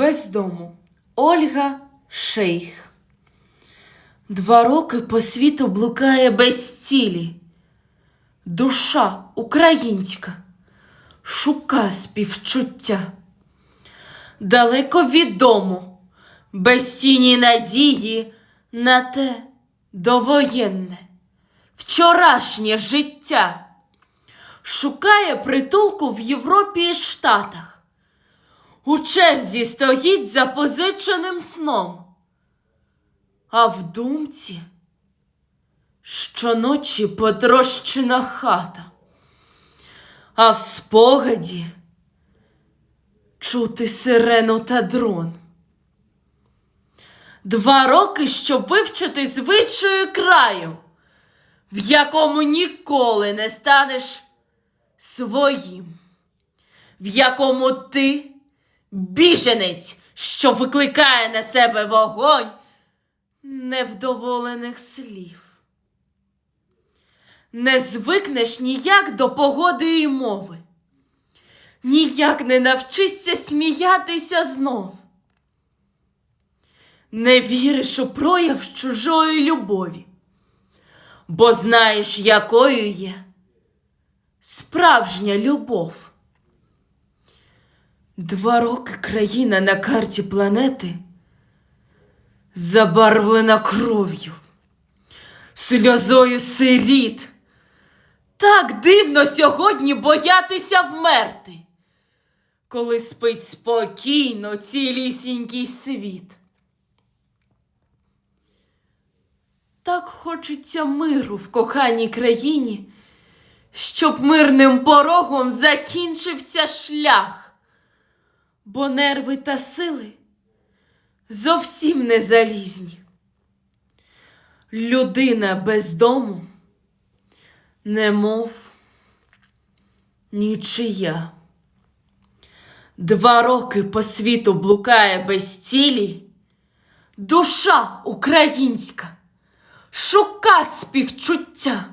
Без дому Ольга Шейх. Два роки по світу блукає без цілі. Душа українська шука співчуття. Далеко від без тіні надії на те довоєнне, вчорашнє життя. Шукає притулку в Європі і Штатах. У черзі стоїть за позиченим сном. А в думці щоночі потрощена хата, а в спогаді чути сирену та дрон. Два роки, щоб вивчити звичаю краю, в якому ніколи не станеш своїм, в якому ти біженець, що викликає на себе вогонь невдоволених слів. Не звикнеш ніяк до погоди і мови, ніяк не навчишся сміятися знов. Не віриш у прояв чужої любові, бо знаєш, якою є справжня любов. Два роки країна на карті планети забарвлена кров'ю, сльозою сиріт. Так дивно сьогодні боятися вмерти, коли спить спокійно цілісінький світ. Так хочеться миру в коханій країні, щоб мирним порогом закінчився шлях, бо нерви та сили зовсім не залізні. Людина без дому, немов нічия. Два роки по світу блукає без цілі, душа українська шука співчуття.